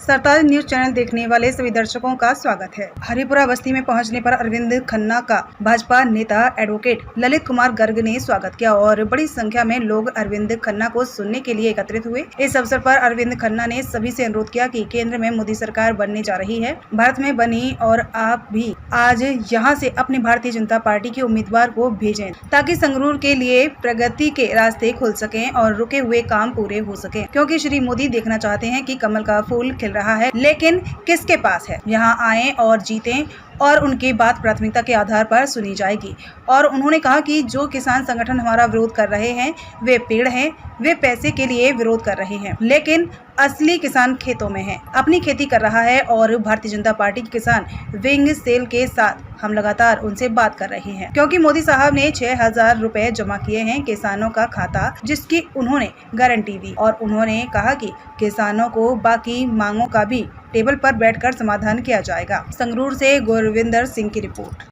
सरताज news channel देखने वाले सभी दर्शकों का स्वागत है। हरिपुरा बस्ती में पहुँचने पर अरविंद खन्ना का भाजपा नेता एडवोकेट ललित कुमार गर्ग ने स्वागत किया और बड़ी संख्या में लोग अरविंद खन्ना को सुनने के लिए एकत्रित हुए। इस अवसर पर अरविंद खन्ना ने सभी से अनुरोध किया कि केंद्र में मोदी सरकार बनने जा रही है, भारत में बनी और आप भी आज यहाँ से अपनी भारतीय जनता पार्टी के उम्मीदवार को भेजें ताकि संगरूर के लिए प्रगति के रास्ते खुल सके और रुके हुए काम पूरे हो सके। क्योंकि श्री मोदी देखना चाहते हैं की कमल का फूल खिल रहा है लेकिन किसके पास है यहाँ आए और जीतें और उनकी बात प्राथमिकता के आधार पर सुनी जाएगी। और उन्होंने कहा कि जो किसान संगठन हमारा विरोध कर रहे हैं, वे पेड़ हैं, वे पैसे के लिए विरोध कर रहे हैं। लेकिन असली किसान खेतों में है। अपनी खेती कर रहा है और भारतीय जनता पार्टी के किसान विंग सेल के साथ हम लगातार उनसे बात कर रहे हैं। क्योंकि मोदी साहब ने छह हज़ार रूपए जमा किए हैं किसानों का खाता, जिसकी उन्होंने गारंटी दी। और उन्होंने कहा कि किसानों को बाकी मांगों का भी टेबल पर बैठकर समाधान किया जाएगा संगरूर से गुरविंदर सिंह की रिपोर्ट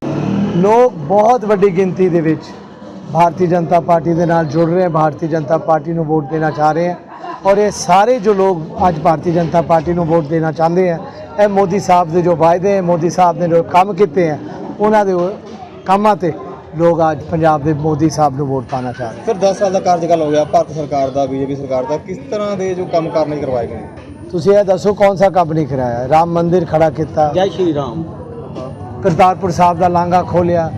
ਲੋਕ ਬਹੁਤ ਵੱਡੀ ਗਿਣਤੀ ਦੇ ਵਿੱਚ ਭਾਰਤੀ ਜਨਤਾ ਪਾਰਟੀ ਦੇ ਨਾਲ ਜੁੜ ਰਹੇ ਹਨ ਭਾਰਤੀ ਜਨਤਾ ਪਾਰਟੀ ਨੂੰ ਵੋਟ ਦੇਣਾ ਚਾਹ ਰਹੇ ਹਨ ਔਰ ਇਹ ਸਾਰੇ ਜੋ ਲੋਕ ਅੱਜ ਭਾਰਤੀ ਜਨਤਾ ਪਾਰਟੀ ਨੂੰ ਵੋਟ ਦੇਣਾ ਚਾਹੁੰਦੇ ਹਨ ਇਹ ਮੋਦੀ ਸਾਹਿਬ ਦੇ ਜੋ ਵਾਅਦੇ ਹੈ ਮੋਦੀ ਸਾਹਿਬ ਨੇ ਜੋ ਕੰਮ ਕੀਤੇ ਹੈ ਉਹਨਾਂ ਦੇ ਉਹ ਕੰਮਾਂ ਤੇ ਲੋਕ ਅੱਜ ਪੰਜਾਬ ਦੇ ਮੋਦੀ ਸਾਹਿਬ ਨੂੰ ਵੋਟ ਪਾਣਾ ਚਾਹ ਰਹੇ ਹਨ ਸਰ 10 ਸਾਲ ਦਾ ਕਾਰਜਕਾਲ ਹੋ ਗਿਆ ਭਾਰਤ ਸਰਕਾਰ ਦਾ ਬੀਜੇਪੀ ਸਰਕਾਰ ਦਾ ਕਿਸ ਤਰ੍ਹਾਂ ਦੇ ਜੋ ਕੰਮ ਕਰਨੇ ਕਰਵਾਏ ਗਏ ਤੁਸੀਂ ਇਹ ਦੱਸੋ ਕੌਣ ਸਾ ਕੰਮ ਨਹੀਂ ਕਰਾਇਆ ਰਾਮ ਮੰਦਿਰ ਖੜਾ ਕੀਤਾ। ਜੈ ਸ਼੍ਰੀ ਰਾਮ। ਕਰਤਾਰਪੁਰ ਸਾਹਿਬ ਦਾ ਲਾਂਘਾ ਖੋਲਿਆ।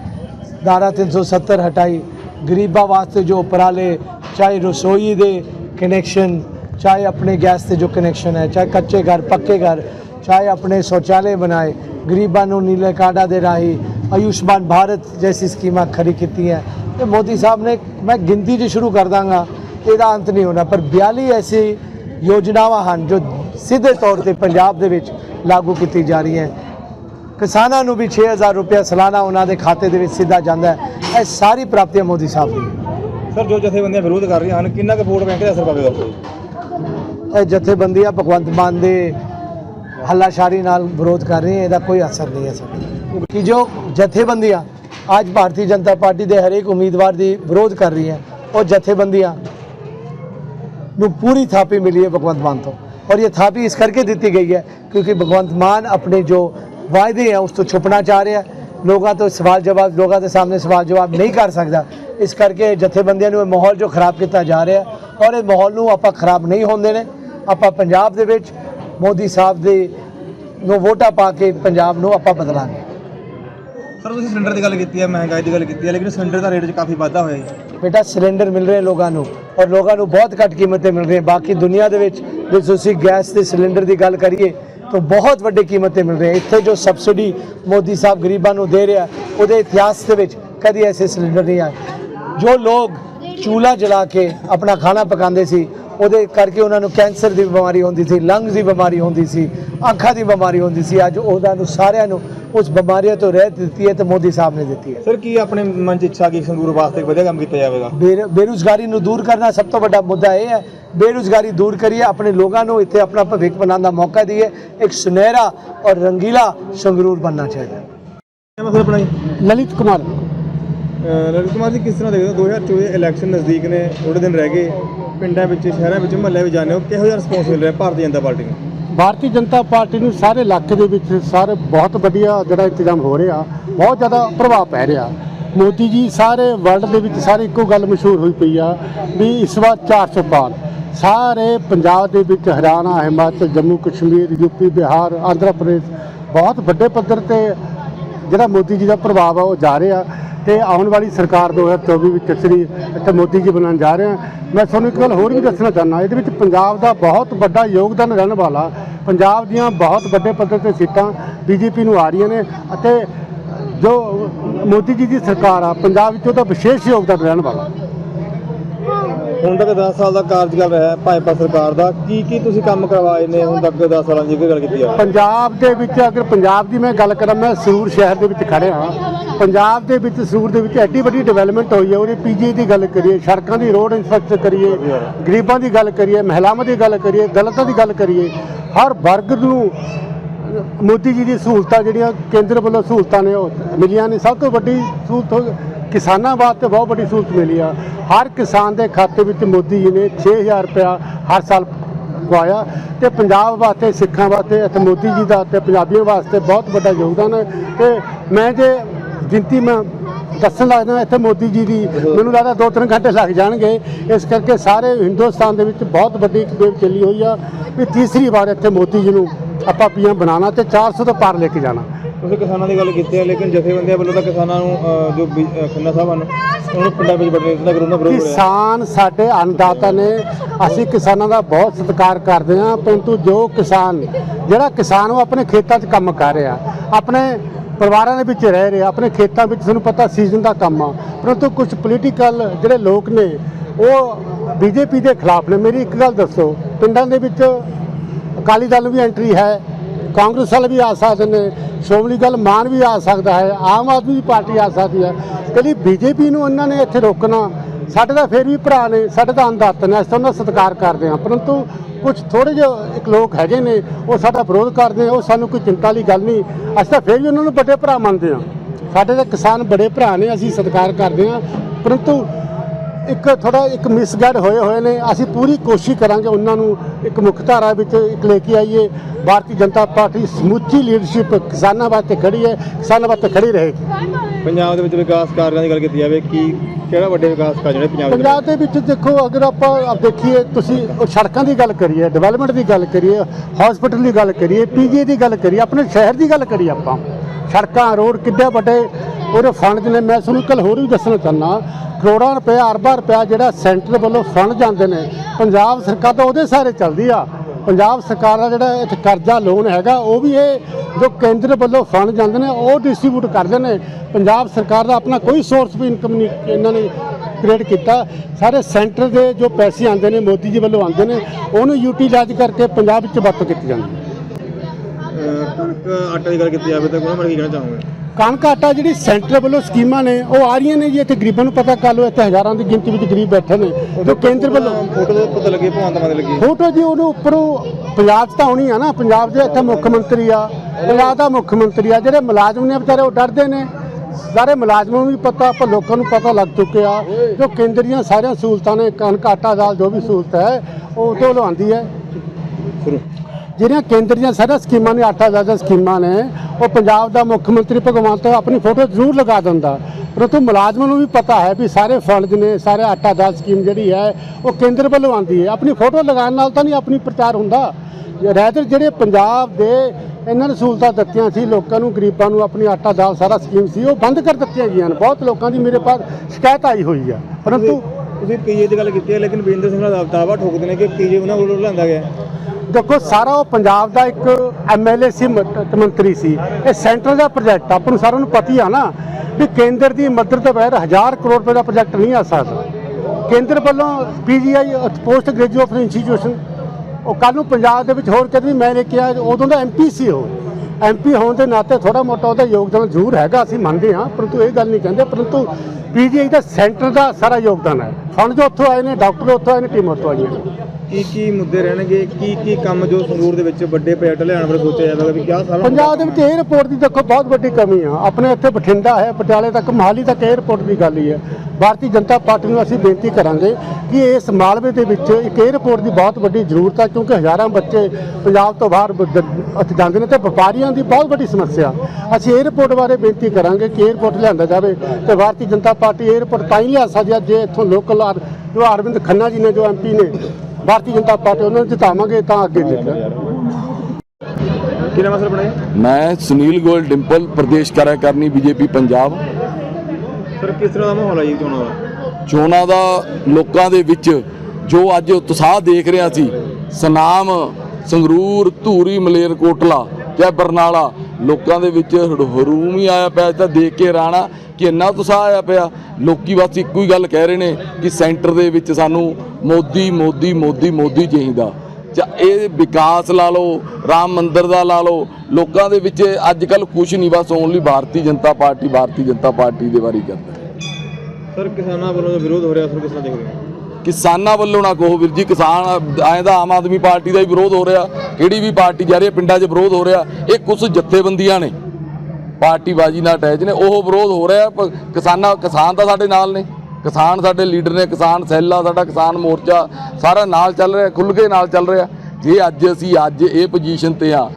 ਧਾਰਾ 370 ਹਟਾਈ। ਗਰੀਬਾਂ ਵਾਸਤੇ ਜੋ ਉਪਰਾਲੇ ਚਾਹੇ ਰਸੋਈ ਦੇ ਕਨੈਕਸ਼ਨ ਚਾਹੇ ਆਪਣੇ ਗੈਸ ਤੇ ਜੋ ਕਨੈਕਸ਼ਨ ਹੈ ਚਾਹੇ ਕੱਚੇ ਘਰ ਪੱਕੇ ਘਰ ਚਾਹੇ ਆਪਣੇ ਸ਼ੌਚਾਲੇ ਬਣਾਏ। ਗਰੀਬਾਂ ਨੂੰ ਨੀਲੇ ਕਾਰਡਾਂ ਦੇ ਰਾਹੀਂ ਆਯੁਸ਼ਮਾਨ ਭਾਰਤ ਜੈਸੀ ਸਕੀਮਾਂ ਖੜੀ ਕੀਤੀਆਂ। ਇਹ ਮੋਦੀ ਸਾਹਿਬ ਨੇ ਮੈਂ ਗਿਣਤੀ 'ਚ ਸ਼ੁਰੂ ਕਰ ਦਾਂਗਾ ਇਹਦਾ ਅੰਤ ਨਹੀਂ ਹੋਣਾ ਪਰ 42 ਐਸੀ ਯੋਜਨਾਵਾਂ ਹਨ ਜੋ ਸਿੱਧੇ ਤੌਰ ਤੇ ਪੰਜਾਬ ਦੇ ਵਿੱਚ ਲਾਗੂ ਕੀਤੀ ਜਾ ਰਹੀਆਂ ਕਿਸਾਨਾਂ ਨੂੰ ਵੀ 6000 ਰੁਪਏ ਸਾਲਾਨਾ ਉਹਨਾਂ ਦੇ ਖਾਤੇ ਦੇ ਵਿੱਚ ਸਿੱਧਾ ਜਾਂਦਾ ਹੈ। ਇਹ ਸਾਰੀ ਪ੍ਰਾਪਤੀਆਂ ਮੋਦੀ ਸਾਹਿਬ ਦੀ। ਸਰ ਜੋ ਜਥੇਬੰਦੀਆਂ ਵਿਰੋਧ ਕਰ ਰਹੀਆਂ ਹਨ ਕਿੰਨਾ ਕੁ ਵੋਟ ਬੈਂਕ ਦਾ ਅਸਰ ਪਵੇਗਾ ਇਹ ਜਥੇਬੰਦੀਆਂ ਭਗਵੰਤ ਮਾਨ ਦੇ ਹੱਲਾਸ਼ਾਰੀ ਨਾਲ ਵਿਰੋਧ ਕਰ ਰਹੀਆਂ ਇਹਦਾ ਕੋਈ ਅਸਰ ਨਹੀਂ ਹੈ ਸਰ। ਕਿ ਜੋ ਜਥੇਬੰਦੀਆਂ ਅੱਜ ਭਾਰਤੀ ਜਨਤਾ ਪਾਰਟੀ ਦੇ ਹਰੇਕ ਉਮੀਦਵਾਰ ਦੀ ਵਿਰੋਧ ਕਰ ਰਹੀਆਂ ਉਹ ਜਥੇਬੰਦੀਆਂ ਨੂੰ ਪੂਰੀ ਥਾਪੀ ਮਿਲੀ ਹੈ ਭਗਵੰਤ ਮਾਨ ਤੋਂ। ਔਰ ਇਹ ਥਾਪੀ ਇਸ ਕਰਕੇ ਦਿੱਤੀ ਗਈ ਹੈ ਕਿਉਂਕਿ ਭਗਵੰਤ ਮਾਨ ਆਪਣੇ ਜੋ ਵਾਅਦੇ ਆ ਉਸ ਤੋਂ ਛੁਪਣਾ ਚਾਹ ਰਿਹਾ ਲੋਕਾਂ ਤੋਂ ਸਵਾਲ ਜਵਾਬ ਲੋਕਾਂ ਦੇ ਸਾਹਮਣੇ ਸਵਾਲ ਜਵਾਬ ਨਹੀਂ ਕਰ ਸਕਦਾ ਇਸ ਕਰਕੇ ਜਥੇਬੰਦੀਆਂ ਨੂੰ ਇਹ ਮਾਹੌਲ ਜੋ ਖਰਾਬ ਕੀਤਾ ਜਾ ਰਿਹਾ ਔਰ ਇਹ ਮਾਹੌਲ ਨੂੰ ਆਪਾਂ ਖਰਾਬ ਨਹੀਂ ਹੋਣ ਦੇਣੇ ਆਪਾਂ ਪੰਜਾਬ ਦੇ ਵਿੱਚ ਮੋਦੀ ਸਾਹਿਬ ਦੇ ਨੂੰ ਵੋਟਾਂ ਪਾ ਕੇ ਪੰਜਾਬ ਨੂੰ ਆਪਾਂ ਬਦਲਾਂਗੇ ਸਰ ਤੁਸੀਂ ਸਿਲੰਡਰ ਦੀ ਗੱਲ ਕੀਤੀ ਹੈ, ਮਹਿੰਗਾਈ ਦੀ ਗੱਲ ਕੀਤੀ ਹੈ, ਲੇਕਿਨ ਸਿਲੰਡਰ ਦਾ ਰੇਟ 'ਚ ਕਾਫੀ ਵਾਧਾ ਹੋਇਆ ਹੈ ਬੇਟਾ, ਸਿਲੰਡਰ ਮਿਲ ਰਹੇ ਲੋਕਾਂ ਨੂੰ ਔਰ ਲੋਕਾਂ ਨੂੰ ਬਹੁਤ ਘੱਟ ਕੀਮਤ ਤੇ ਮਿਲ ਰਹੇ। ਬਾਕੀ ਦੁਨੀਆ ਦੇ ਵਿੱਚ ਜੇ ਤੁਸੀਂ ਗੈਸ ਤੇ ਸਿਲੰਡਰ ਦੀ ਗੱਲ ਕਰੀਏ, ਤਾਂ ਬਹੁਤ ਵੱਡੇ ਕੀਮਤ ਤੇ ਮਿਲ ਰਹੇ। ਇੱਥੇ ਜੋ ਸਬਸਿਡੀ ਮੋਦੀ ਸਾਹਿਬ ਗਰੀਬਾਂ ਨੂੰ ਦੇ ਰਿਹਾ, ਉਹਦੇ ਇਤਿਹਾਸ ਦੇ ਵਿੱਚ ਕਦੀ ਐਸੇ ਸਿਲੰਡਰ ਨਹੀਂ ਆਏ। ਜੋ ਲੋਕ ਚੂਲਾ ਜਲਾ ਕੇ ਆਪਣਾ ਖਾਣਾ ਪਕਾਉਂਦੇ ਸੀ ਉਹਦੇ ਕਰਕੇ ਉਹਨਾਂ ਨੂੰ ਕੈਂਸਰ ਦੀ ਬਿਮਾਰੀ ਹੁੰਦੀ ਸੀ ਲੰਗਸ ਦੀ ਬਿਮਾਰੀ ਹੁੰਦੀ ਸੀ ਅੱਖਾਂ ਦੀ ਬਿਮਾਰੀ ਹੁੰਦੀ ਸੀ ਅੱਜ ਉਹਨਾਂ ਨੂੰ ਸਾਰਿਆਂ ਨੂੰ ਉਸ ਬਿਮਾਰੀਆਂ ਤੋਂ ਰਹਿਤ ਦਿੱਤੀ ਹੈ ਤੇ ਮੋਦੀ ਸਾਹਿਬ ਨੇ ਦਿੱਤੀ ਹੈ। ਸਰ ਕੀ ਆਪਣੇ ਮਨ 'ਚ ਇੱਛਾ ਕਿ ਸੰਗਰੂਰ ਵਾਸਤੇ ਵਧੀਆ ਕੰਮ ਕੀਤਾ ਜਾਵੇਗਾ? ਬੇਰ- ਬੇਰੁਜ਼ਗਾਰੀ ਨੂੰ ਦੂਰ ਕਰਨਾ ਸਭ ਤੋਂ ਵੱਡਾ ਮੁੱਦਾ ਇਹ ਹੈ। ਬੇਰੁਜ਼ਗਾਰੀ ਦੂਰ ਕਰੀਏ ਆਪਣੇ ਲੋਕਾਂ ਨੂੰ ਇੱਥੇ ਆਪਣਾ ਭਵਿੱਖ ਬਣਾਉਣ ਦਾ ਮੌਕਾ ਦਈਏ। ਇੱਕ ਸੁਨਹਿਰਾ ਔਰ ਰੰਗੀਲਾ ਸੰਗਰੂਰ ਬਣਨਾ ਚਾਹੀਦਾ। ਹੈ ਆਪਣਾ ਲਲਿਤ ਕੁਮਾਰ। ਲਲਿਤ ਕੁਮਾਰ ਜੀ ਕਿਸ ਤਰ੍ਹਾਂ ਦੇਖਦੇ ਹੋ? 2024 ਇਲੈਕਸ਼ਨ ਨਜ਼ਦੀਕ ਨੇ ਥੋੜੇ ਦਿਨ ਰਹਿ ਗਏ। ਪਿੰਡਾਂ ਵਿੱਚ, ਸ਼ਹਿਰਾਂ ਵਿੱਚ, ਮਹੱਲੇ ਵਿੱਚ ਜਾਂਦੇ ਹੋ, ਕਿਹੋ ਜਿਹਾ ਰਿਸਪੌਂਸ ਮਿਲ ਰਿਹਾ ਭਾਰਤੀ ਜਨਤਾ ਪਾਰਟੀ ਨੂੰ? ਭਾਰਤੀ ਜਨਤਾ ਪਾਰਟੀ ਨੂੰ ਸਾਰੇ ਇਲਾਕੇ ਦੇ ਵਿੱਚ ਸਾਰੇ ਬਹੁਤ ਵਧੀਆ ਜਿਹੜਾ ਇੰਤਜ਼ਾਮ ਹੋ ਰਿਹਾ, ਬਹੁਤ ਜ਼ਿਆਦਾ ਪ੍ਰਭਾਵ ਪੈ ਰਿਹਾ। ਮੋਦੀ ਜੀ ਸਾਰੇ ਵਰਲਡ ਦੇ ਵਿੱਚ ਸਾਰੇ ਇੱਕੋ ਗੱਲ ਮਸ਼ਹੂਰ ਹੋਈ ਪਈ ਆ ਵੀ ਇਸ ਵਾਰ 400 ਪਾਰ ਸਾਰੇ ਪੰਜਾਬ ਦੇ ਵਿੱਚ ਹਰਿਆਣਾ, ਹਿਮਾਚਲ, ਜੰਮੂ, ਕਸ਼ਮੀਰ ਯੂਪੀ ਬਿਹਾਰ, ਆਂਧਰਾ ਪ੍ਰਦੇਸ਼ ਬਹੁਤ ਵੱਡੇ ਪੱਧਰ ਤੇ ਜਿਹੜਾ ਮੋਦੀ ਜੀ ਦਾ ਪ੍ਰਭਾਵ ਆ, ਉਹ ਜਾ ਰਿਹਾ ਤੇ ਆਉਣ ਵਾਲੀ ਸਰਕਾਰ 2024 ਵਿੱਚ ਸ੍ਰੀ ਇੱਥੇ ਮੋਦੀ ਜੀ ਬਣਾਉਣ ਜਾ ਰਹੇ ਆ। ਮੈਂ ਤੁਹਾਨੂੰ ਇੱਕ ਗੱਲ ਹੋਰ ਵੀ ਦੱਸਣਾ ਚਾਹੁੰਦਾ, ਇਹਦੇ ਵਿੱਚ ਪੰਜਾਬ ਦਾ ਬਹੁਤ ਵੱਡਾ ਯੋਗਦਾਨ ਰਹਿਣ ਵਾਲਾ, ਪੰਜਾਬ ਦੀਆਂ ਬਹੁਤ ਵੱਡੇ ਪੱਧਰ ਤੇ ਸੀਟਾਂ ਬੀਜੇਪੀ ਨੂੰ ਆ ਰਹੀਆਂ ਨੇ ਅਤੇ ਜੋ ਮੋਦੀ ਜੀ ਦੀ ਸਰਕਾਰ ਆ, ਪੰਜਾਬ ਵਿੱਚ ਉਹਦਾ ਵਿਸ਼ੇਸ਼ ਯੋਗਦਾਨ ਰਹਿਣ ਵਾਲਾ। ਹੁਣ ਤੱਕ 10 ਸਾਲ ਦਾ ਕਾਰਜਕਾਲ ਰਿਹਾ ਹੈ ਭਾਜਪਾ ਸਰਕਾਰ ਦਾ। ਕੀ ਕੀ ਤੁਸੀਂ ਕੰਮ ਕਰਵਾਏ ਨੇ ਹੁਣ ਤੱਕ 10 ਸਾਲਾਂ ਦੀ ਗੱਲ ਕੀਤੀ ਜਾਵੇ? ਪੰਜਾਬ ਦੇ ਵਿੱਚ ਅਗਰ ਪੰਜਾਬ ਦੀ ਮੈਂ ਗੱਲ ਕਰਾਂ, ਮੈਂ ਸਰੂਰ ਸ਼ਹਿਰ ਦੇ ਵਿੱਚ ਖੜਿਆ ਹਾਂ। ਪੰਜਾਬ ਦੇ ਵਿੱਚ, ਸਰੂਰ ਦੇ ਵਿੱਚ ਐਡੀ ਵੱਡੀ ਡਿਵੈਲਪਮੈਂਟ ਹੋਈ ਹੈ, ਉਹਦੀ ਪੀਜੀ ਦੀ ਗੱਲ ਕਰੀਏ, ਸੜਕਾਂ ਦੀ ਰੋਡ ਇਨਫਰਾਸਟ੍ਰਕਚਰ ਕਰੀਏ, ਗਰੀਬਾਂ ਦੀ ਗੱਲ ਕਰੀਏ, ਮਹਿਲਾਵਾਂ ਦੀ ਗੱਲ ਕਰੀਏ, ਦਲਿਤਾਂ ਦੀ ਗੱਲ ਕਰੀਏ, ਹਰ ਵਰਗ ਨੂੰ ਮੋਦੀ ਜੀ ਦੀ ਸਹੂਲਤਾਂ ਜਿਹੜੀਆਂ ਕੇਂਦਰ ਵੱਲੋਂ ਸਹੂਲਤਾਂ ਨੇ ਉਹ ਮਿਲੀਆਂ ਨੇ। ਸਭ ਤੋਂ ਵੱਡੀ ਸਹੂਲਤ ਕਿਸਾਨਾਂ ਵਾਸਤੇ ਬਹੁਤ ਵੱਡੀ ਸਹੂਲਤ ਮਿਲੀ ਆ। ਹਰ ਕਿਸਾਨ ਦੇ ਖਾਤੇ ਵਿੱਚ ਮੋਦੀ ਜੀ ਨੇ 6000 ਰੁਪਇਆ ਹਰ ਸਾਲ ਪਵਾਇਆ ਤੇ ਪੰਜਾਬ ਵਾਸਤੇ, ਸਿੱਖਾਂ ਵਾਸਤੇ ਅਤੇ ਮੋਦੀ ਜੀ ਦਾ ਤੇ ਪੰਜਾਬੀਆਂ ਵਾਸਤੇ ਬਹੁਤ ਵੱਡਾ ਯੋਗਦਾਨ ਹੈ। ਤੇ ਮੈਂ ਜੇ ਗਿਣਤੀ ਮੈਂ ਦੱਸਣ ਲੱਗਦਾ ਇੱਥੇ ਮੋਦੀ ਜੀ ਦੀ ਮੈਨੂੰ ਲੱਗਦਾ ਦੋ ਤਿੰਨ ਘੰਟੇ ਲੱਗ ਜਾਣਗੇ। ਇਸ ਕਰਕੇ ਸਾਰੇ ਹਿੰਦੁਸਤਾਨ ਦੇ ਵਿੱਚ ਬਹੁਤ ਵੱਡੀ ਇੱਕ ਵੇਵ ਚੱਲੀ ਹੋਈ ਆ ਵੀ ਤੀਸਰੀ ਵਾਰ ਇੱਥੇ ਮੋਦੀ ਜੀ ਨੂੰ ਆਪਾਂ ਪੀਐਮ ਬਣਾਉਣਾ ਤੇ 400 ਤੋਂ ਪਾਰ ਲੈ ਕੇ ਜਾਣਾ। ਤੁਸੀਂ ਕਿਸਾਨਾਂ ਦੀ ਗੱਲ ਕੀਤੀ ਹੈ ਲੇਕਿਨ ਜਥੇਬੰਦੀਆਂ ਵੱਲੋਂ ਤਾਂ ਕਿਸਾਨਾਂ ਨੂੰ ਅ, ਜੋ ਬੀ- ਅ, ਖੰਨਾ ਸਾਹਿਬ ਹਨ ਉਹਨਾਂ ਨੂੰ ਪਿੰਡਾਂ ਵਿੱਚ ਵੜਨੇ ਦਾ ਵਿਰੋਧ ਵਿਰੋਧ ਹੋ ਕਿਸਾਨ ਸਾਡੇ ਅੰਨਦਾਤਾ ਨੇ ਅਸੀਂ ਕਿਸਾਨਾਂ ਦਾ ਬਹੁਤ ਸਤਿਕਾਰ ਕਰਦੇ ਹਾਂ ਪਰੰਤੂ ਜੋ ਕਿਸਾਨ ਜਿਹੜਾ ਕਿਸਾਨ ਉਹ ਆਪਣੇ ਖੇਤਾਂ 'ਚ ਕੰਮ ਕਰ ਰਿਹਾ ਆਪਣੇ ਪਰਿਵਾਰਾਂ ਦੇ ਵਿੱਚ ਰਹਿ ਰਿਹਾ ਆਪਣੇ ਖੇਤਾਂ ਵਿੱਚ ਤੁਹਾਨੂੰ ਪਤਾ ਸੀਜ਼ਨ ਦਾ ਕੰਮ ਆ ਪਰੰਤੂ ਕੁਝ ਪੋਲੀਟੀਕਲ ਜਿਹੜੇ ਲੋਕ ਨੇ ਉਹ ਬੀਜੇਪੀ ਦੇ ਖਿਲਾਫ ਨੇ। ਮੇਰੀ ਇੱਕ ਗੱਲ ਦੱਸੋ ਪਿੰਡਾਂ ਦੇ ਵਿੱਚ ਅਕਾਲੀ ਦਲ ਨੂੰ ਵੀ ਐਂਟਰੀ ਹੈ ਕਾਂਗਰਸ ਵਾਲੇ ਵੀ ਆ ਸਕਦੇ ਨੇ, ਸ਼੍ਰੋਮਣੀ ਦਲ ਮਾਨ ਵੀ ਆ ਸਕਦਾ ਹੈ, ਆਮ ਆਦਮੀ ਪਾਰਟੀ ਆ ਸਕਦੀ ਹੈ। ਕਦੀ ਬੀਜੇਪੀ ਨੂੰ ਉਹਨਾਂ ਨੇ ਇੱਥੇ ਰੋਕਣਾ, ਸਾਡੇ ਤਾਂ ਫਿਰ ਵੀ ਭਰਾ ਨੇ, ਸਾਡੇ ਦਾ ਅੰਦਾਤ ਨੇ, ਅਸੀਂ ਤਾਂ ਉਹਨਾਂ ਦਾ ਸਤਿਕਾਰ ਕਰਦੇ ਹਾਂ। ਪਰੰਤੂ ਕੁਝ ਥੋੜੇ ਜਿਹੇ ਇੱਕ ਲੋਕ ਹੈਗੇ ਨੇ, ਉਹ ਸਾਡਾ ਵਿਰੋਧ ਕਰਦੇ ਆ ਉਹ ਸਾਨੂੰ ਕੋਈ ਚਿੰਤਾ ਵਾਲੀ ਗੱਲ ਨਹੀਂ। ਅਸੀਂ ਤਾਂ ਫਿਰ ਵੀ ਉਹਨਾਂ ਨੂੰ ਵੱਡੇ ਭਰਾ ਮੰਨਦੇ ਹਾਂ। ਸਾਡੇ ਤਾਂ ਕਿਸਾਨ ਬੜੇ ਭਰਾ ਨੇ, ਅਸੀਂ ਸਤਿਕਾਰ ਕਰਦੇ ਹਾਂ। ਪਰੰਤੂ ਇੱਕ ਥੋੜਾ ਇੱਕ ਮਿਸਗਾਈਡ ਹੋਏ ਹੋਏ ਨੇ, ਅਸੀਂ ਪੂਰੀ ਕੋਸ਼ਿਸ਼ ਕਰਾਂਗੇ ਉਹਨਾਂ ਨੂੰ ਇੱਕ ਮੁੱਖ ਧਾਰਾ ਵਿੱਚ ਇੱਕ ਲੈ ਕੇ ਆਈਏ। ਭਾਰਤੀ ਜਨਤਾ ਪਾਰਟੀ ਸਮੁੱਚੀ ਲੀਡਰਸ਼ਿਪ ਕਿਸਾਨਾਂ ਵਾਸਤੇ ਖੜੀ ਹੈ ਕਿਸਾਨਾਂ ਵਾਸਤੇ ਖੜੀ ਰਹੇਗੀ। ਪੰਜਾਬ ਦੇ ਵਿੱਚ ਵਿਕਾਸ ਕਾਰਜਾਂ ਦੀ ਗੱਲ ਕੀਤੀ ਜਾਵੇ ਕੀ ਕਿਹੜਾ ਵੱਡੇ ਵਿਕਾਸ ਕਾਰਜ ਜਿਹੜੇ ਪੰਜਾਬ ਦੇ ਵਿੱਚ? ਪੰਜਾਬ ਦੇ ਵਿੱਚ ਦੇਖੋ ਅਗਰ ਆਪਾਂ ਆਪ ਦੇਖੀਏ ਤੁਸੀਂ ਸੜਕਾਂ ਦੀ ਗੱਲ ਕਰੀਏ ਡਿਵੈਲਪਮੈਂਟ ਦੀ ਗੱਲ ਕਰੀਏ ਹਸਪੀਟਲ ਦੀ ਗੱਲ ਕਰੀਏ ਪੀਜੀ ਦੀ ਗੱਲ ਕਰੀਏ ਆਪਣੇ ਸ਼ਹਿਰ ਦੀ ਗੱਲ ਕਰੀਏ ਆਪਾਂ। ਸੜਕਾਂ ਰੋਡ ਕਿੱਡੇ ਵੱਡੇ ਉਹਦੇ ਫੰਡ ਨੇ, ਮੈਂ ਤੁਹਾਨੂੰ ਕੱਲ ਹੋਰ ਵੀ ਦੱਸਣਾ ਚਾਹੁੰਦਾ, ਕਰੋੜਾਂ ਰੁਪਏ, ਅਰਬਾਂ ਰੁਪਏ ਜਿਹੜਾ ਸੈਂਟਰ ਵੱਲੋਂ ਫੰਡ ਜਾਂਦੇ ਨੇ, ਪੰਜਾਬ ਸਰਕਾਰ ਤਾਂ ਉਹਦੇ ਸਾਰੇ ਚੱਲਦੀ ਆ। ਪੰਜਾਬ ਸਰਕਾਰ ਦਾ ਜਿਹੜਾ ਇੱਥੇ ਕਰਜ਼ਾ ਲੋਨ ਹੈਗਾ, ਉਹ ਵੀ ਇਹ ਜੋ ਕੇਂਦਰ ਵੱਲੋਂ ਫੰਡ ਜਾਂਦੇ ਨੇ, ਉਹ ਡਿਸਟ੍ਰੀਬਿਊਟ ਕਰਦੇ ਨੇ। ਪੰਜਾਬ ਸਰਕਾਰ ਦਾ ਆਪਣਾ ਕੋਈ ਸੋਰਸ ਵੀ ਇਨਕਮ ਨਹੀਂ ਇਹਨਾਂ ਨੇ ਕ੍ਰੀਏਟ ਕੀਤਾ। ਸਾਰੇ ਸੈਂਟਰ ਦੇ ਜੋ ਪੈਸੇ ਆਉਂਦੇ ਨੇ, ਮੋਦੀ ਜੀ ਵੱਲੋਂ ਆਉਂਦੇ ਨੇ, ਉਹਨੂੰ ਯੂਟੀਲਾਈਜ਼ ਕਰਕੇ ਪੰਜਾਬ ਵਿੱਚ ਵਰਤੋਂ ਕੀਤੀ ਜਾਂਦੀ ਹੈ। ਕਣਕ ਆਟਾ ਦੀ ਗੱਲ ਕੀਤੀ ਜਾਵੇ ਤਾਂ ਉਹਨਾਂ ਬਾਰੇ ਕੀ ਕਹਿਣਾ ਚਾਹੋਗੇ? ਕਣਕ ਆਟਾ ਜਿਹੜੀ ਸੈਂਟਰ ਵੱਲੋਂ ਸਕੀਮਾਂ ਨੇ ਉਹ ਆ ਰਹੀਆਂ ਨੇ ਜੀ ਇੱਥੇ ਗਰੀਬਾਂ ਨੂੰ ਪਤਾ ਕਰ ਲਓ ਇੱਥੇ ਹਜ਼ਾਰਾਂ ਦੀ ਗਿਣਤੀ ਵਿੱਚ ਗਰੀਬ ਬੈਠੇ ਨੇ। ਜੋ ਕੇਂਦਰ ਵੱਲੋਂ ਫੋਟੋ ਤੋਂ ਪਤਾ ਲੱਗੇ ਭਗਵੰਤ ਮਾਨ ਦੇ ਲੱਗੀ। ਫੋਟੋ ਜੀ ਉਹਨੂੰ ਉੱਪਰੋਂ ਪੰਜਾਬ 'ਚ ਤਾਂ ਆਉਣੀ ਆ ਨਾ ਪੰਜਾਬ ਦੇ ਇੱਥੇ ਮੁੱਖ ਮੰਤਰੀ ਆ ਪੰਜਾਬ ਦਾ ਮੁੱਖ ਮੰਤਰੀ ਆ ਜਿਹੜੇ ਮੁਲਾਜ਼ਮ ਨੇ ਵਿਚਾਰੇ ਉਹ ਡਰਦੇ ਨੇ। ਸਾਰੇ ਮੁਲਾਜ਼ਮਾਂ ਨੂੰ ਵੀ ਪਤਾ ਆਪਾਂ ਲੋਕਾਂ ਨੂੰ ਪਤਾ ਲੱਗ ਚੁੱਕਿਆ ਜੋ ਕੇਂਦਰ ਦੀਆਂ ਸਾਰੀਆਂ ਸਹੂਲਤਾਂ ਨੇ ਕਣਕ ਆਟਾ ਦਾਲ ਜੋ ਵੀ ਸਹੂਲਤ ਹੈ ਉਹ ਵੱਲੋਂ ਆਉਂਦੀ ਹੈ। ਜਿਹੜੀਆਂ ਕੇਂਦਰ ਦੀਆਂ ਸਾਰੀਆਂ ਸਕੀਮਾਂ ਨੇ, ਆਟਾ ਦਾਲ ਸਕੀਮਾਂ ਨੇ, ਉਹ ਪੰਜਾਬ ਦਾ ਮੁੱਖ ਮੰਤਰੀ ਭਗਵੰਤ ਆਪਣੀ ਫੋਟੋ ਜ਼ਰੂਰ ਲਗਾ ਦਿੰਦਾ। ਪਰੰਤੂ ਮੁਲਾਜ਼ਮਾਂ ਨੂੰ ਵੀ ਪਤਾ ਹੈ ਵੀ ਸਾਰੇ ਫੰਡ ਨੇ ਸਾਰੇ ਆਟਾ ਦਾਲ ਸਕੀਮ ਜਿਹੜੀ ਹੈ, ਉਹ ਕੇਂਦਰ ਵੱਲੋਂ ਆਉਂਦੀ ਹੈ। ਆਪਣੀ ਫੋਟੋ ਲਗਾਉਣ ਨਾਲ ਤਾਂ ਨਹੀਂ ਆਪਣੀ ਪ੍ਰਚਾਰ ਹੁੰਦਾ। ਰੈਦਰ ਜਿਹੜੇ ਪੰਜਾਬ ਦੇ ਇਹਨਾਂ ਨੇ ਸਹੂਲਤਾਂ ਦਿੱਤੀਆਂ ਸੀ, ਲੋਕਾਂ ਨੂੰ, ਗਰੀਬਾਂ ਨੂੰ ਆਪਣੀ ਆਟਾ ਦਾਲ ਸਾਰਾ ਸਕੀਮ ਸੀ, ਉਹ ਬੰਦ ਕਰ ਦਿੱਤੀਆਂ ਗਈਆਂ ਨੇ। ਬਹੁਤ ਲੋਕਾਂ ਦੀ ਮੇਰੇ ਪਾਸ ਸ਼ਿਕਾਇਤ ਆਈ ਹੋਈ ਆ ਪਰੰਤੂ ਤੁਸੀਂ ਪੀਏ ਦੀ ਗੱਲ ਕੀਤੀ ਹੈ, ਲੇਕਿਨ ਵਿੰਦਰ ਸਿੰਘ ਦਾ ਦਾਅਵਾ ਠੋਕਦੇ ਨੇ ਕਿ ਪੀਏ ਉਹਨਾਂ ਵੱਲੋਂ ਲਿਆਂਦਾ ਗਿਆ ਦੇਖੋ, ਸਾਰਾ ਉਹ ਪੰਜਾਬ ਦਾ ਇੱਕ ਐਮਐਲਏ ਸੀ ਮੰਤਰੀ ਸੀ। ਇਹ ਸੈਂਟਰ ਦਾ ਪ੍ਰੋਜੈਕਟ ਆਪਾਂ ਨੂੰ ਸਾਰਿਆਂ ਨੂੰ ਪਤਾ ਹੀ ਆ ਨਾ ਵੀ ਕੇਂਦਰ ਦੀ ਮਦਦ ਤੋਂ ਬਗੈਰ ਹਜ਼ਾਰ ਕਰੋੜ ਰੁਪਏ ਦਾ ਪ੍ਰੋਜੈਕਟ ਨਹੀਂ ਆ ਸਕਦਾ। ਕੇਂਦਰ ਵੱਲੋਂ ਪੀਜੀਆਈ ਪੋਸਟ ਗ੍ਰੈਜੂਏਟ ਇੰਸਟੀਟਿਊਸ਼ਨ ਉਹ ਕੱਲ ਨੂੰ ਪੰਜਾਬ ਦੇ ਵਿੱਚ ਹੋਰ ਕਦੇ ਵੀ ਮੈਂ ਨੇ ਕਿਹਾ, ਉਦੋਂ ਦਾ ਐਮਪੀ ਸੀ ਉਹ। ਐਮਪੀ ਹੋਣ ਦੇ ਨਾਤੇ ਥੋੜਾ ਮੋਟਾ ਉਹਦਾ ਯੋਗਦਾਨ ਜ਼ਰੂਰ ਹੈਗਾ, ਅਸੀਂ ਮੰਨਦੇ ਹਾਂ, ਪਰੰਤੂ ਇਹ ਗੱਲ ਨਹੀਂ ਕਹਿੰਦੇ, ਪਰੰਤੂ ਪੀਜੀਆਈ ਦਾ ਸੈਂਟਰ ਦਾ ਸਾਰਾ ਯੋਗਦਾਨ ਹੈ। ਫੰਡ ਜੋ ਉੱਥੋਂ ਆਏ ਨੇ, ਡਾਕਟਰ ਉੱਥੋਂ ਆਏ ਨੇ ਟੀਮ ਉੱਥੋਂ ਆਈਆਂ ਨੇ। ਕੀ ਕੀ ਮੁੱਦੇ ਰਹਿਣਗੇ? ਕੀ ਕੀ ਕੰਮ ਜੋ ਸੰਗਰੂਰ ਦੇ ਵਿੱਚ ਵੱਡੇ ਪ੍ਰੋਜੈਕਟ ਲਿਆਉਣ ਬਾਰੇ ਸੋਚਿਆ ਜਾਵੇਗਾ ਵੀ ਕਿਆ ਸਾਰਾ ਪੰਜਾਬ ਦੇ ਵਿੱਚ 에ਅਰਪੋਰਟ ਦੀ ਦੇਖੋ ਬਹੁਤ ਵੱਡੀ ਕਮੀ ਆ। ਆਪਣੇ ਇੱਥੇ ਬਠਿੰਡਾ ਹੈ, ਪਟਿਆਲੇ ਤੱਕ, ਮਹਾਲੀ ਤੱਕ 에ਅਰਪੋਰਟ ਦੀ ਗੱਲ ਹੀ ਹੈ। ਭਾਰਤੀ ਜਨਤਾ ਪਾਰਟੀ ਨੂੰ ਅਸੀਂ ਬੇਨਤੀ ਕਰਾਂਗੇ ਕਿ ਇਸ ਮਾਲਵੇ ਦੇ ਵਿੱਚ ਇੱਕ 에ਅਰਪੋਰਟ ਦੀ ਬਹੁਤ ਵੱਡੀ ਜ਼ਰੂਰਤ ਹੈ ਕਿਉਂਕਿ ਹਜ਼ਾਰਾਂ ਬੱਚੇ ਪੰਜਾਬ ਤੋਂ ਬਾਹਰ ਉੱਥੇ ਜਾਂਦੇ ਨੇ ਤੇ ਵਪਾਰੀਆਂ ਦੀ ਬਹੁਤ ਵੱਡੀ ਸਮੱਸਿਆ। ਅਸੀਂ 에ਅਰਪੋਰਟ ਬਾਰੇ ਬੇਨਤੀ ਕਰਾਂਗੇ ਕਿ 에ਅਰਪੋਰਟ ਲਿਆਂਦਾ ਜਾਵੇ ਤੇ ਭਾਰਤੀ ਜਨਤਾ ਪਾਰਟੀ 에ਅਰਪੋਰਟ ਤਾਂ ਹੀ ਲਿਆ ਸਕਦੀ ਜੇ ਇੱਥੋਂ ਲੋਕਲ ਜੋ ਅਰਵਿੰਦ ਖੰਨਾ ਜੀ ਨੇ, ਜੋ ਐਮਪੀ ਨੇ ਭਾਰਤੀ ਜਨਤਾ ਪਾਰਟੀ ਉਹਨਾਂ ਨੂੰ ਜਿਤਾਵਾਂਗੇ ਤਾਂ ਅੱਗੇ ਦੇਖਾਂਗੇ ਕੀ ਨਾਮ ਸਰ ਬਣੇ ਮੈਂ ਸੁਨੀਲ ਗੋਇਲ ਡਿੰਪਲ ਪ੍ਰਦੇਸ਼ ਕਾਰਜਕਾਰਨੀ ਬੀਜੇਪੀ ਪੰਜਾਬ। ਸਰ ਕਿਸ ਤਰ੍ਹਾਂ ਦਾ ਮਾਹੌਲ ਹੈ ਜੀ ਚੋਣਾਂ ਦਾ? ਚੋਣਾਂ ਦਾ ਲੋਕਾਂ ਦੇ ਵਿੱਚ ਜੋ ਅੱਜ ਉਤਸ਼ਾਹ ਦੇਖ ਰਿਹਾ ਸੀ ਸਨਾਮ ਸੰਗਰੂਰ ਧੂਰੀ ਮਲੇਰਕੋਟਲਾ ਜਾਂ ਬਰਨਾਲਾ ਲੋਕਾਂ ਦੇ ਵਿੱਚ ਹੜ- ਹਰੂਮ ਹੀ ਆਇਆ ਪਿਆ ਤਾਂ ਦੇਖ ਕੇ ਰਾਣਾ ਕਿ ਇੰਨਾ ਉਤਸ਼ਾਹ ਆਇਆ ਪਿਆ। ਲੋਕੀ ਬਸ ਇੱਕੋ ਹੀ ਗੱਲ ਕਹਿ ਰਹੇ ਨੇ ਕਿ ਸੈਂਟਰ ਦੇ ਵਿੱਚ ਸਾਨੂੰ ਮੋਦੀ ਮੋਦੀ ਮੋਦੀ ਮੋਦੀ ਚਾਹੀਦਾ। ਜਾਂ ਇਹ ਵਿਕਾਸ ਲਾ ਲਓ, ਰਾਮ ਮੰਦਰ ਦਾ ਲਾ ਲਓ, ਲੋਕਾਂ ਦੇ ਵਿੱਚ ਅੱਜ ਕੱਲ ਕੁਝ ਨਹੀਂ, ਬਸ only Bharatiya Janata Party, Bharatiya Janata Party ਦੇ ਬਾਰੇ ਕਰਦਾ। ਸਰ, ਕਿਸਾਨਾਂ ਵੱਲੋਂ ਵਿਰੋਧ ਹੋ ਰਿਹਾ, ਸਰ, ਕਿਸ ਤਰ੍ਹਾਂ ਦੇਖ ਰਹੇ ਕਿਸਾਨਾਂ ਵੱਲੋਂ ਨਾ ਕਹੋ ਵੀਰ ਜੀ, ਕਿਸਾਨ, ਐਂ ਦਾ ਆਮ ਆਦਮੀ ਪਾਰਟੀ ਦਾ ਹੀ ਵਿਰੋਧ ਹੋ ਰਿਹਾ, ਕਿਹੜੀ ਵੀ ਪਾਰਟੀ ਜਾ ਰਹੀ ਹੈ, ਪਿੰਡਾਂ 'ਚ ਵਿਰੋਧ ਹੋ ਰਿਹਾ, ਇਹ ਕੁਝ ਜਥੇਬੰਦੀਆਂ ਨੇ, ਪਾਰਟੀਬਾਜ਼ੀ ਨਾਲ ਅਟੈਚ ਨੇ, ਉਹ ਵਿਰੋਧ ਹੋ ਰਿਹਾ ਕਿਸਾਨਾਂ, ਕਿਸਾਨ ਤਾਂ ਸਾਡੇ ਨਾਲ ਨੇ, ਕਿਸਾਨ ਸਾਡੇ ਲੀਡਰ ਨੇ, ਕਿਸਾਨ ਸੈੱਲ ਆ ਸਾਡਾ, ਕਿਸਾਨ ਮੋਰਚਾ, ਸਾਰਾ ਨਾਲ ਚੱਲ ਰਿਹਾ, ਖੁੱਲ੍ਹ ਕੇ ਨਾਲ ਚੱਲ ਰਿਹਾ, ਜੇ ਅੱਜ ਅਸੀਂ ਅੱਜ ਇਹ ਪੋਜੀਸ਼ਨ ਤੇ ਆ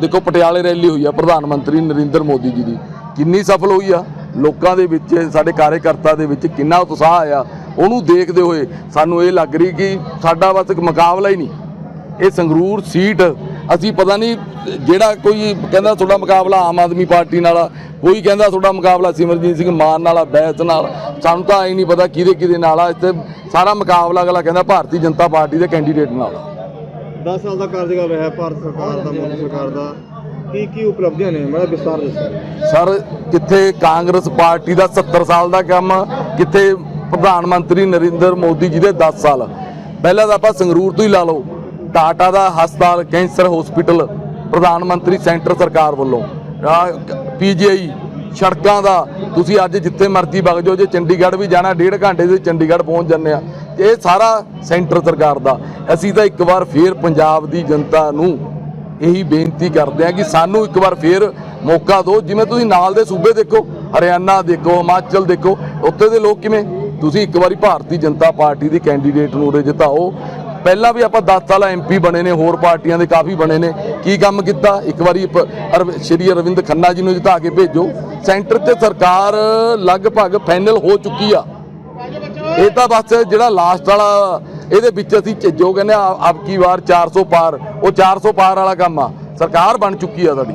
ਦੇਖੋ ਪਟਿਆਲੇ ਰੈਲੀ ਹੋਈ ਆ, ਪ੍ਰਧਾਨ ਮੰਤਰੀ ਨਰਿੰਦਰ ਮੋਦੀ ਜੀ ਦੀ, ਕਿੰਨੀ ਸਫਲ ਹੋਈ ਆ, ਲੋਕਾਂ ਦੇ ਵਿੱਚ, ਸਾਡੇ ਕਾਰਜਕਰਤਾ ਦੇ ਵਿੱਚ ਕਿੰਨਾ ਉਤਸ਼ਾਹ ਆਇਆ ਉਹਨੂੰ ਦੇਖਦੇ ਹੋਏ ਸਾਨੂੰ ਇਹ ਲੱਗ ਰਹੀ ਕਿ ਸਾਡਾ ਬਸ ਇੱਕ ਮੁਕਾਬਲਾ ਹੀ ਨਹੀਂ। ਇਹ ਸੰਗਰੂਰ ਸੀਟ ਅਸੀਂ ਪਤਾ ਨਹੀਂ ਜਿਹੜਾ ਕੋਈ ਕਹਿੰਦਾ ਤੁਹਾਡਾ ਮੁਕਾਬਲਾ ਆਮ ਆਦਮੀ ਪਾਰਟੀ ਨਾਲ ਕੋਈ ਕਹਿੰਦਾ ਤੁਹਾਡਾ ਮੁਕਾਬਲਾ ਸਿਮਰਜੀਤ ਸਿੰਘ ਮਾਨ ਨਾਲ ਬੈਸ ਨਾਲ ਸਾਨੂੰ ਤਾਂ ਇਹ ਨਹੀਂ ਪਤਾ ਕਿਹਦੇ ਕਿਹਦੇ ਨਾਲ ਆ ਇੱਥੇ ਸਾਰਾ ਮੁਕਾਬਲਾ ਅਗਲਾ ਕਹਿੰਦਾ ਭਾਰਤੀ ਜਨਤਾ ਪਾਰਟੀ ਦੇ ਕੈਂਡੀਡੇਟ ਨਾਲ ਆ। 10 ਸਾਲ ਦਾ ਕਾਰਜਕਾਲ ਰਿਹਾ ਭਾਰਤ ਸਰਕਾਰ ਦਾ ਮੋਦੀ ਸਰਕਾਰ ਦਾ। ਕੀ ਕੀ ਉਪਲਬਧੀਆਂ ਨੇ? ਮੈਂ ਵਿਸਤਾਰ ਦੱਸੋ। ਸਰ ਕਿੱਥੇ ਕਾਂਗਰਸ ਪਾਰਟੀ ਦਾ 70 ਸਾਲ ਦਾ ਕੰਮ ਕਿੱਥੇ ਪ੍ਰਧਾਨ ਮੰਤਰੀ ਨਰਿੰਦਰ ਮੋਦੀ ਜੀ ਦੇ 10 ਸਾਲ। ਪਹਿਲਾਂ ਤਾਂ ਆਪਾਂ ਸੰਗਰੂਰ ਤੋਂ ਹੀ ਲਾ ਲਓ। ਟਾਟਾ ਦਾ ਹਸਪਤਾਲ, ਕੈਂਸਰ ਹਸਪੀਟਲ ਪ੍ਰਧਾਨ ਮੰਤਰੀ ਸੈਂਟਰ ਸਰਕਾਰ ਵੱਲੋਂ। ਪੀਜੀਆਈ ਸੜਕਾਂ ਦਾ। ਤੁਸੀਂ ਅੱਜ ਜਿੱਥੇ ਮਰਜ਼ੀ ਵਗ ਜਾਓ, ਜੇ ਚੰਡੀਗੜ੍ਹ ਵੀ ਜਾਣਾ, ਡੇਢ ਘੰਟੇ ਦੇ ਚੰਡੀਗੜ੍ਹ ਪਹੁੰਚ ਜਾਂਦੇ ਆ। ਇਹ ਸਾਰਾ ਸੈਂਟਰ ਸਰਕਾਰ ਦਾ। ਅਸੀਂ ਤਾਂ ਇੱਕ ਵਾਰ ਫੇਰ ਪੰਜਾਬ ਦੀ ਜਨਤਾ ਨੂੰ ਇਹੀ ਬੇਨਤੀ ਕਰਦੇ ਆ ਕਿ ਸਾਨੂੰ ਇੱਕ ਵਾਰ ਫੇਰ ਮੌਕਾ ਦਿਓ। ਜਿਵੇਂ ਤੁਸੀਂ ਨਾਲ ਦੇ ਸੂਬੇ ਦੇਖੋ, ਹਰਿਆਣਾ ਦੇਖੋ, ਹਿਮਾਚਲ ਦੇਖੋ, ਉੱਥੇ ਦੇ ਲੋਕ ਕਿਵੇਂ? ਤੁਸੀਂ ਇੱਕ ਵਾਰੀ ਭਾਰਤੀ ਜਨਤਾ ਪਾਰਟੀ ਦੀ ਕੈਂਡੀਡੇਟ ਨੂੰ ਉਰੇ ਜਿਤਾਓ। ਪਹਿਲਾਂ ਵੀ ਆਪਾਂ 10 ਸਾਲ ਐਮਪੀ ਬਣੇ ਨੇ, ਹੋਰ ਪਾਰਟੀਆਂ ਦੇ ਕਾਫੀ ਬਣੇ ਨੇ। ਕੀ ਕੰਮ ਕੀਤਾ? ਇੱਕ ਵਾਰੀ ਅਰਵ- ਸ਼੍ਰੀ ਅਰਵਿੰਦ ਖੰਨਾ ਜੀ ਨੂੰ ਜਿਤਾ ਕੇ ਭੇਜੋ। ਸੈਂਟਰ ਤੇ ਸਰਕਾਰ ਲਗਭਗ ਫਾਈਨਲ ਹੋ ਚੁੱਕੀ ਆ। ਇਹ ਤਾਂ ਬਸ ਜਿਹੜਾ ਲਾਸਟ ਵਾਲਾ, ਇਹਦੇ ਵਿੱਚ ਅਸੀਂ ਚ- ਜੋ ਕਹਿੰਦੇ ਆ ਆਪਕੀ ਕੀ ਵਾਰ 400 ਪਾਰ, ਉਹ 400 ਪਾਰ ਵਾਲਾ ਕੰਮ ਆ। ਸਰਕਾਰ ਬਣ ਚੁੱਕੀ ਆ ਸਾਡੀ।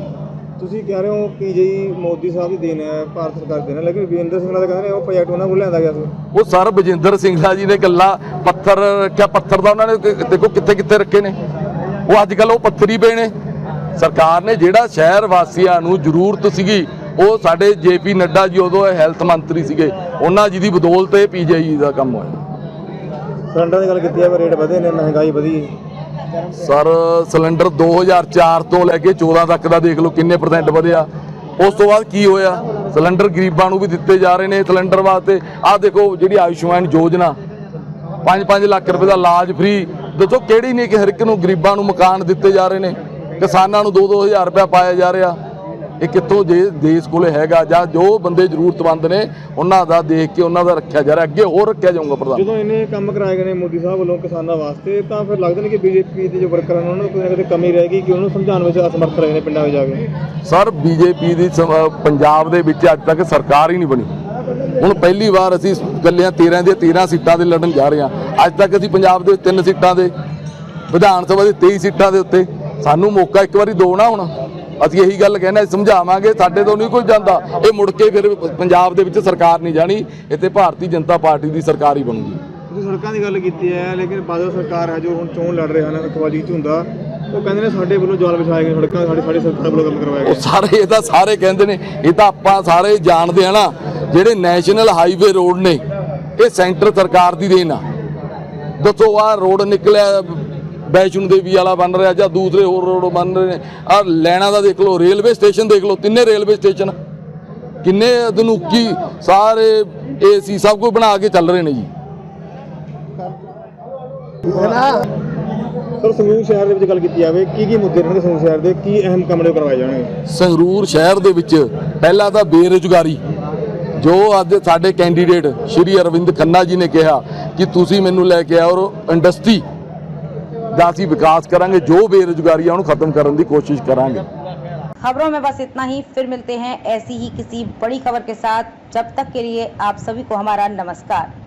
ਤੁਸੀਂ ਕਹਿ ਰਹੇ ਹੋ ਕਿ ਜੀ ਮੋਦੀ ਸਾਹਿਬ ਦੀ ਦੇਣ ਹੈ ਭਾਰਤ ਸਰਕਾਰ ਦੀ ਦੇਣ ਹੈ ਲੇਕਿਨ ਵੀਰੇਂਦਰ ਸਿੰਘ ਨਾਲ ਤਾਂ ਕਹਿੰਦੇ ਨੇ ਉਹ ਪ੍ਰੋਜੈਕਟ ਉਹਨਾਂ ਕੋਲ ਲਿਆਂਦਾ ਗਿਆ ਸੀ। ਉਹ ਸਰ ਬਜਿੰਦਰ ਸਿੰਘਲਾ ਜੀ ਨੇ ਗੱਲਾਂ ਪੱਥਰ ਰੱਖਿਆ ਪੱਥਰ ਦਾ ਉਹਨਾਂ ਨੇ ਕਿ- ਦੇਖੋ ਕਿੱਥੇ ਕਿੱਥੇ ਰੱਖੇ ਨੇ। ਉਹ ਅੱਜ ਕੱਲ ਉਹ ਪੱਥਰੀ ਪਏ ਨੇ। ਸਰਕਾਰ ਨੇ ਜਿਹੜਾ ਸ਼ਹਿਰ ਵਾਸੀਆਂ ਨੂੰ ਜ਼ਰੂਰਤ ਸੀਗੀ ਉਹ ਸਾਡੇ ਜੇਪੀ ਨੱਡਾ ਜੀ ਉਦੋਂ ਹੈਲਥ ਮੰਤਰੀ ਸੀਗੇ। ਉਹਨਾਂ ਜੀ ਦੀ ਬਦੌਲਤ ਇਹ ਪੀਜੀਆਈ ਦਾ ਕੰਮ ਹੋਇਆ। ਸਿਲੰਡਰ ਦੀ ਗੱਲ ਕੀਤੀ ਹੈ ਰੇਟ ਵਧੇ ਨੇ ਮਹਿੰਗਾਈ ਵਧੀ। ਹੈ ਸਰ, ਸਿਲੰਡਰ 2004 ਤੋਂ ਲੈ ਕੇ 14 ਤੱਕ ਦਾ ਦੇਖ ਲਓ ਕਿੰਨੇ ਪਰਸੈਂਟ ਵਧਿਆ। ਉਸ ਤੋਂ ਬਾਅਦ ਕੀ ਹੋਇਆ? ਸਿਲੰਡਰ ਗਰੀਬਾਂ ਨੂੰ ਵੀ ਦਿੱਤੇ ਜਾ ਰਹੇ ਨੇ ਸਿਲੰਡਰ ਵਾਸਤੇ। ਆਹ ਦੇਖੋ ਜਿਹੜੀ ਆਯੁਸ਼ਮਾਨ ਯੋਜਨਾ। 5-5 ਲੱਖ ਰੁਪਏ ਦਾ ਇਲਾਜ ਫ੍ਰੀ ਦੱਸੋ ਕਿਹੜੀ ਨਹੀਂ ਕਿ ਹਰ ਇੱਕ ਨੂੰ ਗਰੀਬਾਂ ਨੂੰ ਮਕਾਨ ਦਿੱਤੇ ਜਾ ਰਹੇ ਨੇ? ਕਿਸਾਨਾਂ ਨੂੰ 2-2 ਹਜ਼ਾਰ ਰੁਪਏ ਪਾਇਆ ਜਾ ਰਿਹਾ। ਇਹ ਕਿੱਥੋਂ ਜੇ ਦੇਸ਼ ਕੋਲੇ ਹੈਗਾ ਜਾਂ ਜੋ ਬੰਦੇ ਜ਼ਰੂਰਤਮੰਦ ਨੇ ਉਹਨਾਂ ਦਾ ਦੇਖ ਕੇ ਉਹਨਾਂ ਦਾ ਰੱਖਿਆ ਜਾ ਰਿਹਾ ਅੱਗੇ ਹੋਰ ਰੱਖਿਆ ਜਾਊਗਾ ਪ੍ਰਧਾਨ। ਜਦੋਂ ਇਹਨੇ ਕੰਮ ਕਰਾਏ ਗਏ ਨੇ ਮੋਦੀ ਸਾਹਿਬ ਵੱਲੋਂ ਕਿਸਾਨਾਂ ਵਾਸਤੇ ਤਾਂ ਫਿਰ ਲੱਗਦਾ ਨਹੀਂ ਕਿ ਬੀਜੇਪੀ ਦੇ ਜੋ ਵਰਕਰਾਂ ਨੇ ਉਹਨਾਂ ਨੂੰ ਕੋਈ ਨਾ ਕੋਈ ਕਮੀ ਰਹਿ ਗਈ ਕਿ ਉਹਨੂੰ ਸਮਝਾਉਣ ਵਿੱਚ ਅਸਮਰਥ ਰਹੇ ਨੇ ਪਿੰਡਾਂ ਵਿੱਚ ਜਾ ਕੇ। ਸਰ ਬੀਜੇਪੀ ਦੀ ਪੰਜਾਬ ਦੇ ਵਿੱਚ ਅੱਜ ਤੱਕ ਸਰਕਾਰ ਹੀ ਨਹੀਂ ਬਣੀ। ਹੁਣ ਪਹਿਲੀ ਵਾਰ ਅਸੀਂ ਗੱਲਿਆਂ 13 ਦੀਆਂ 13 ਸੀਟਾਂ ਦੇ ਲੜਨ ਜਾ ਰਹੇ ਹਾਂ। ਅੱਜ ਤੱਕ ਅਸੀਂ ਪੰਜਾਬ ਦੇ ਤਿੰਨ ਸੀਟਾਂ ਦੇ ਵਿਧਾਨ ਸਭਾ ਦੇ 23 ਸੀਟਾਂ ਦੇ ਉੱਤੇ। ਸਾਨੂੰ ਮੌਕਾ ਇੱਕ ਵਾਰੀ ਦੋ ਨਾ ਹੁਣ। ਅਸੀਂ ਇਹੀ ਗੱਲ ਕਹਿੰਦੇ ਸਮਝਾਵਾਂਗੇ ਸਾਡੇ ਤੋਂ ਨਹੀਂ ਕੋਈ ਜਾਂਦਾ। ਇਹ ਮੁੜ ਕੇ ਫਿਰ ਪੰਜਾਬ ਦੇ ਵਿੱਚ ਸਰਕਾਰ ਨਹੀਂ ਜਾਣੀ ਇੱਥੇ ਭਾਰਤੀ ਜਨਤਾ ਪਾਰਟੀ ਦੀ ਸਰਕਾਰ ਹੀ ਬਣੂਗੀ। ਤੁਸੀਂ ਸੜਕਾਂ ਦੀ ਗੱਲ ਕੀਤੀ ਹੈ ਲੇਕਿਨ ਬਾਦਲ ਸਰਕਾਰ ਹੈ ਜੋ ਹੁਣ ਚੋਣ ਲੜ ਰਹੇ ਹਨ ਅਖਵਾਜੀ ਝੁੰਦਾ ਉਹ ਕਹਿੰਦੇ ਨੇ ਸਾਡੇ ਵੱਲੋਂ ਜਾਲ ਵਿਛਾਏ ਗਏ ਸੜਕਾਂ ਸਾਡੀ ਸਾਡੀ ਸਰਕਾਰ ਵੱਲੋਂ ਕੰਮ ਕਰਵਾਇਆ ਉਹ ਸਾਰੇ ਇਹ ਤਾਂ ਸਾਰੇ ਕਹਿੰਦੇ ਨੇ ਇਹ ਤਾਂ ਆਪਾਂ ਸਾਰੇ ਜਾਣਦੇ ਆ ਨਾ ਜਿਹੜੇ ਨੈਸ਼ਨਲ ਹਾਈਵੇ ਰੋਡ ਨੇ ਇਹ ਸੈਂਟਰ ਸਰਕਾਰ ਦੀ ਦੇਣ ਆ। ਦੱਸੋ ਆ ਰੋਡ ਨਿਕਲਿਆ ਵੈਸ਼ਨੂ ਦੇਵੀ ਵਾਲਾ ਬਣ ਰਿਹਾ ਜਾਂ ਦੂਸਰੇ ਹੋਰ ਰੋਡ ਬਣ ਰਹੇ ਨੇ। ਆ ਲੈਣਾ ਦਾ ਦੇਖ ਲਓ ਰੇਲਵੇ ਸਟੇਸ਼ਨ ਦੇਖ ਲਓ ਤਿੰਨੇ ਰੇਲਵੇ ਸਟੇਸ਼ਨ। ਕਿੰਨੇ ਅਧਨੂਕੀ ਸਾਰੇ ਏਸੀ ਸਭ ਕੁਝ ਬਣਾ ਕੇ ਚੱਲ ਰਹੇ ਨੇ ਜੀ। ਸਰ ਸੰਗਰੂਰ ਸ਼ਹਿਰ ਦੇ ਵਿੱਚ ਗੱਲ ਕੀਤੀ ਜਾਵੇ ਕੀ ਕੀ ਮੁੱਦੇ ਰਹਿਣਗੇ ਸੰਗਰੂਰ ਸ਼ਹਿਰ ਦੇ? ਕੀ ਅਹਿਮ ਕੰਮ ਨੇ ਕਰਵਾਏ ਜਾਣਗੇ? ਸੰਗਰੂਰ ਸ਼ਹਿਰ ਦੇ ਵਿੱਚ ਪਹਿਲਾਂ ਤਾਂ ਬੇਰੁਜ਼ਗਾਰੀ ਜੋ ਅੱਜ ਸਾਡੇ ਕੈਂਡੀਡੇਟ ਸ਼੍ਰੀ ਅਰਵਿੰਦ ਖੰਨਾ ਜੀ ਨੇ ਕਿਹਾ ਕਿ ਤੁਸੀਂ ਮੈਨੂੰ ਲੈ ਕੇ ਆਓ ਇੰਡਸਟਰੀ ਦਾ ਅਸੀਂ ਵਿਕਾਸ ਕਰਾਂਗੇ ਜੋ ਬੇਰੁਜ਼ਗਾਰੀ ਆ ਉਹਨੂੰ ਖਤਮ ਕਰਨ ਦੀ ਕੋਸ਼ਿਸ਼ ਕਰਾਂਗੇ खबरों में बस इतना ही फिर मिलते हैं ऐसी ही किसी बड़ी खबर के साथ जब तक के लिए आप सभी को हमारा नमस्कार